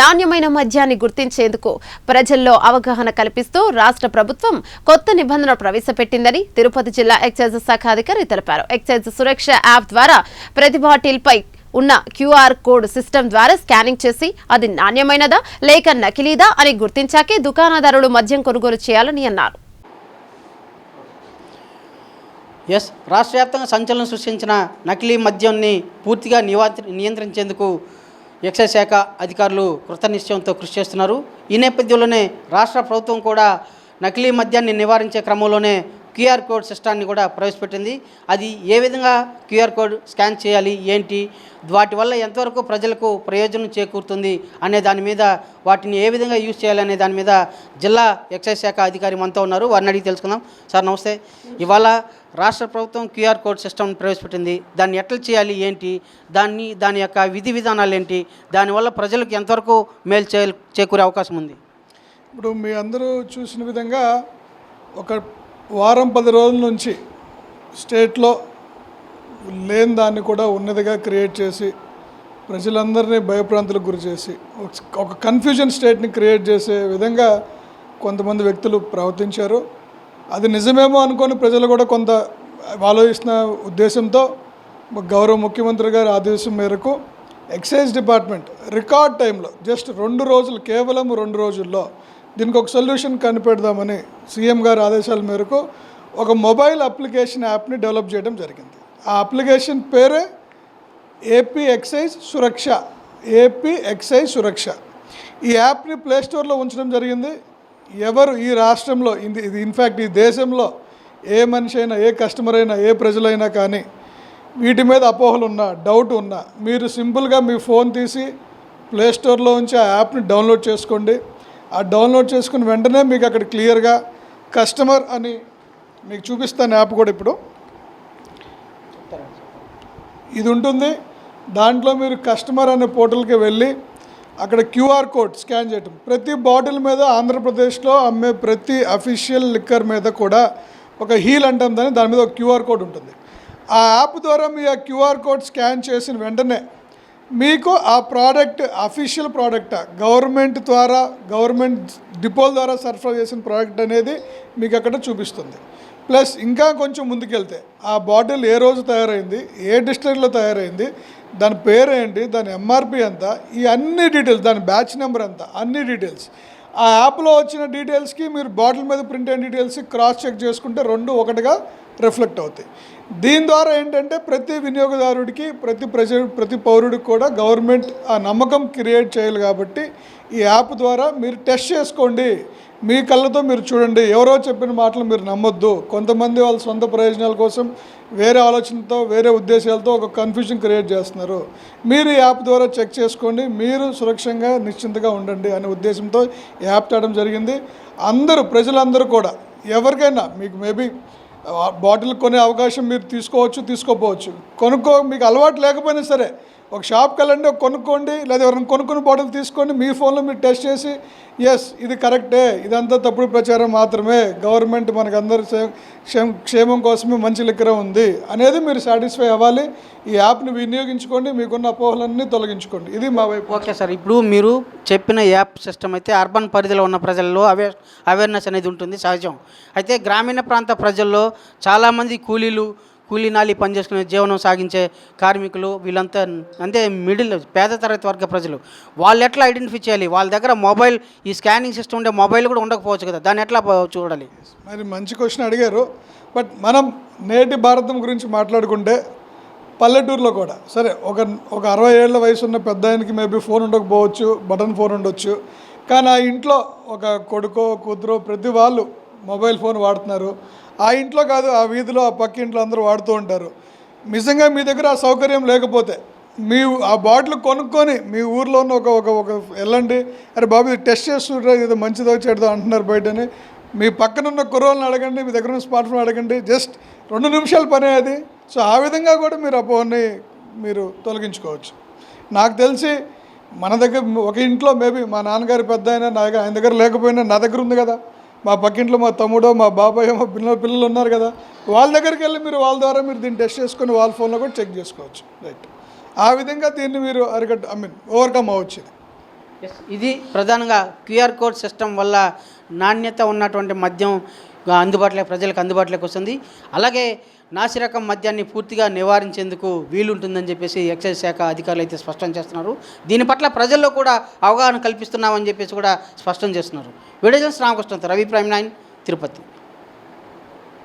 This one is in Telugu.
నాణ్యమైన మద్యాన్ని గుర్తించేందుకు ప్రజల్లో అవగాహన కల్పిస్తూ రాష్ట్ర ప్రభుత్వం కొత్త నిబంధన ప్రవేశపెట్టిందని తిరుపతి జిల్లా ఎక్సైజ్ శాఖ అధికారి తెలిపారు. ఎక్సైజ్ సురక్ష యాప్ ద్వారా ప్రతి బాటిల్పై ఉన్న క్యూఆర్ కోడ్ సిస్టమ్ ద్వారా స్కానింగ్ చేసి అది నాణ్యమైనదా లేక నకిలీదా అని గుర్తించాకే దుకాణదారులు మద్యం కొనుగోలు చేయాలని అన్నారు. ఎస్ రాష్ట్ర వ్యాప్తంగా సంచలనం సృష్టించిన నకిలీ మద్యాన్ని పూర్తిగా నివాంత్ర నియంత్రించేందుకు ఎక్సైజ్ శాఖ అధికారులు కృతనిశ్చయంతో కృషి చేస్తున్నారు. ఈ నేపథ్యంలోనే రాష్ట్ర ప్రభుత్వం కూడా నకిలీ మద్యాన్ని నివారించే క్రమంలోనే క్యూఆర్ కోడ్ సిస్టాన్ని కూడా ప్రవేశపెట్టింది. అది ఏ విధంగా క్యూఆర్ కోడ్ స్కాన్ చేయాలి ఏంటి వాటి వల్ల ఎంతవరకు ప్రజలకు ప్రయోజనం చేకూరుతుంది అనే దాని మీద వాటిని ఏ విధంగా యూజ్ చేయాలి అనే దాని మీద జిల్లా ఎక్సైజ్ శాఖ అధికారి మనతో ఉన్నారు. వారిని అడిగి తెలుసుకుందాం. సార్ నమస్తే. ఇవాళ రాష్ట్ర ప్రభుత్వం క్యూఆర్ కోడ్ సిస్టమ్ ప్రవేశపెట్టింది. దాన్ని ఎట్లా చేయాలి ఏంటి దాన్ని దాని యొక్క విధి విధానాలు ఏంటి దానివల్ల ప్రజలకు ఎంతవరకు మేలు చే చేకూరే అవకాశం ఉంది? ఇప్పుడు మీ అందరూ చూసిన విధంగా ఒక వారం పది రోజుల నుంచి స్టేట్లో లేని దాన్ని కూడా ఉన్నదిగా క్రియేట్ చేసి ప్రజలందరినీ భయప్రాంతులకు గురి చేసి ఒక- కన్ఫ్యూజన్ స్టేట్ని క్రియేట్ చేసే విధంగా కొంతమంది వ్యక్తులు ప్రవర్తించారు. అది నిజమేమో అనుకొని ప్రజలు కూడా కొంత ఆలోచిస్తున్న ఉద్దేశంతో గౌరవ ముఖ్యమంత్రి గారి ఆదేశం మేరకు ఎక్సైజ్ డిపార్ట్మెంట్ రికార్డ్ టైంలో జస్ట్ రెండు రోజులు కేవలం రెండు రోజుల్లో దీనికి ఒక సొల్యూషన్ కనిపెడదామని సీఎం గారి ఆదేశాల మేరకు ఒక మొబైల్ అప్లికేషన్ యాప్ని డెవలప్ చేయడం జరిగింది. ఆ అప్లికేషన్ పేరే AP excise Suraksha AP excise Suraksha. ఈ యాప్ని ప్లేస్టోర్లో ఉంచడం జరిగింది. ఎవరు ఈ రాష్ట్రంలో ఇది ఇది ఇన్ఫ్యాక్ట్ ఈ దేశంలో ఏ మనిషి అయినా ఏ కస్టమర్ అయినా ఏ ప్రజలైనా కానీ వీటి మీద అపోహలు ఉన్నా డౌట్ ఉన్నా మీరు సింపుల్గా మీ ఫోన్ తీసి ప్లే స్టోర్లో ఉంచి ఆ యాప్ని డౌన్లోడ్ చేసుకోండి. ఆ డౌన్లోడ్ చేసుకుని వెంటనే మీకు అక్కడ క్లియర్గా కస్టమర్ అని మీకు చూపిస్తాను యాప్ కూడా ఇప్పుడు. ఇది ఉంటుంది. దాంట్లో మీరు కస్టమర్ అనే పోర్టల్కి వెళ్ళి అక్కడ క్యూఆర్ కోడ్ స్కాన్ చేయటం. ప్రతి బాటిల్ మీద ఆంధ్రప్రదేశ్లో అమ్మే ప్రతి అఫీషియల్ లిక్కర్ మీద కూడా ఒక హీల్ అంటాం దాన్ని. దాని మీద ఒక క్యూఆర్ కోడ్ ఉంటుంది. ఆ యాప్ ద్వారా మీ ఆ క్యూఆర్ కోడ్ స్కాన్ చేసిన వెంటనే మీకు ఆ ప్రోడక్ట్ అఫీషియల్ ప్రోడక్ట్? గవర్నమెంట్ ద్వారా గవర్నమెంట్ డిపోల ద్వారా సరఫరా చేసిన ప్రోడక్ట్ అనేది మీకు అక్కడ చూపిస్తుంది. ప్లస్ ఇంకా కొంచెం ముందుకెళ్తే ఆ బాటిల్ ఏ రోజు తయారైంది ఏ డిస్ట్రిక్ట్లో తయారైంది దాని పేరు ఏంటి దాని ఎంఆర్పి ఎంత ఈ అన్ని డీటెయిల్స్ దాని బ్యాచ్ నెంబర్ ఎంత అన్ని డీటెయిల్స్. ఆ యాప్లో వచ్చిన డీటెయిల్స్కి మీరు బాటిల్ మీద ప్రింట్ అయిన డీటెయిల్స్ క్రాస్ చెక్ చేసుకుంటే రెండు ఒకటిగా రిఫ్లెక్ట్ అవుతాయి. దీని ద్వారా ఏంటంటే ప్రతి వినియోగదారుడికి ప్రతి ప్రజ ప్రతి పౌరుడికి కూడా గవర్నమెంట్ ఆ నమ్మకం క్రియేట్ చేయాలి కాబట్టి ఈ యాప్ ద్వారా మీరు టెస్ట్ చేసుకోండి. మీ కళ్ళతో మీరు చూడండి. ఎవరో చెప్పిన మాటలు మీరు నమ్మొద్దు. కొంతమంది వాళ్ళ సొంత ప్రయోజనాల కోసం వేరే ఆలోచనతో వేరే ఉద్దేశాలతో ఒక కన్ఫ్యూజన్ క్రియేట్ చేస్తున్నారు. మీరు ఈ యాప్ ద్వారా చెక్ చేసుకోండి. మీరు సురక్షంగా నిశ్చింతగా ఉండండి అనే ఉద్దేశంతో ఈ యాప్ చేయడం జరిగింది. అందరూ ప్రజలందరూ కూడా ఎవరికైనా మీకు మేబీ బాటిల్ కొనే అవకాశం మీరు తీసుకోవచ్చు తీసుకోపోవచ్చు. కొనుక్కో మీకు అలవాటు లేకపోయినా సరే ఒక షాప్కి వెళ్ళండి కొనుక్కోండి లేదా ఎవరైనా కొనుక్కుని బాటిల్ తీసుకోండి మీ ఫోన్లో మీరు టెస్ట్ చేసి ఎస్ ఇది కరెక్టే ఇదంతా తప్పుడు ప్రచారం మాత్రమే గవర్నమెంట్ మనకు అందరి క్షేమ క్షేమం కోసమే మంచి లెక్కర ఉంది. అనేది మీరు సాటిస్ఫై అవ్వాలి. ఈ యాప్ని వినియోగించుకోండి మీకున్న అపోహలన్నీ తొలగించుకోండి. ఇది మా వైపు. ఓకే సార్ ఇప్పుడు మీరు చెప్పిన యాప్ సిస్టమ్ అయితే అర్బన్ పరిధిలో ఉన్న ప్రజల్లో అవే అవేర్నెస్ అనేది ఉంటుంది సహజం. అయితే గ్రామీణ ప్రాంత ప్రజల్లో చాలామంది కూలీలు కూలీనాలి పనిచేసుకునే జీవనం సాగించే కార్మికులు వీళ్ళంతా అంటే మిడిల్ పేద తరగతి వర్గ ప్రజలు. వాళ్ళు ఎట్లా ఐడెంటిఫై చేయాలి? వాళ్ళ దగ్గర మొబైల్ ఈ స్కానింగ్ సిస్టమ్ ఉండే మొబైల్ కూడా ఉండకపోవచ్చు కదా? దాన్ని ఎట్లా చూడాలి? మరి మంచి క్వశ్చన్ అడిగారు. బట్ మనం నేటి భారతం గురించి మాట్లాడుకుంటే పల్లెటూరులో కూడా సరే ఒక ఒక అరవై ఏళ్ళ వయసు ఉన్న పెద్ద ఆయనకి మేబీ ఫోన్ ఉండకపోవచ్చు బటన్ ఫోన్ ఉండొచ్చు. కానీ ఆ ఇంట్లో ఒక కొడుకో కూతురో ప్రతి వాళ్ళు మొబైల్ ఫోన్ వాడుతున్నారు. ఆ ఇంట్లో కాదు ఆ వీధిలో ఆ పక్క ఇంట్లో అందరూ వాడుతూ ఉంటారు. నిజంగా మీ దగ్గర ఆ సౌకర్యం లేకపోతే మీ ఆ బాటిల్ కొనుక్కొని మీ ఊర్లో ఉన్న ఒక ఒక ఒక వెళ్ళండి. అరే బాబు ఇది టెస్ట్ చేస్తుంటారు ఇది మంచిదో చెడదో అంటున్నారు బయటని. మీ పక్కనున్న కుర్రోళ్ళని అడగండి మీ దగ్గర ఉన్న స్మార్ట్ ఫోన్ అడగండి. జస్ట్ రెండు నిమిషాల పనే అది. సో ఆ విధంగా కూడా మీరు ఆ ఫోన్ని మీరు తొలగించుకోవచ్చు. నాకు తెలిసి మన దగ్గర ఒక ఇంట్లో మేబీ మా నాన్నగారి పెద్ద అయినా నా దగ్గర ఆయన దగ్గర లేకపోయినా నా దగ్గర ఉంది కదా. మా పక్కింట్లో మా తమ్ముడో మా బాబాయ్ మా పిల్ల పిల్లలు ఉన్నారు కదా. వాళ్ళ దగ్గరికి వెళ్ళి మీరు వాళ్ళ ద్వారా మీరు దీన్ని టెస్ట్ చేసుకొని వాళ్ళ ఫోన్లో కూడా చెక్ చేసుకోవచ్చు. రైట్ ఆ విధంగా దీన్ని మీరు అరికట్ ఐ మీన్ ఓవర్కమ్ అవ్వచ్చు ఇది ఇది ప్రధానంగా క్యూఆర్ కోడ్ సిస్టమ్ వల్ల నాణ్యత ఉన్నటువంటి మద్యం అందుబాటులో ప్రజలకు అందుబాటులోకి వస్తుంది. అలాగే నాసిరకం మద్యాన్ని పూర్తిగా నివారించేందుకు వీలుంటుందని చెప్పేసి ఎక్సైజ్ శాఖ అధికారులు అయితే స్పష్టం చేస్తున్నారు. దీని పట్ల ప్రజల్లో కూడా అవగాహన కల్పిస్తున్నామని చెప్పేసి కూడా స్పష్టం చేస్తున్నారు. Video Ramakrishna Ravi prime nine Tirupati.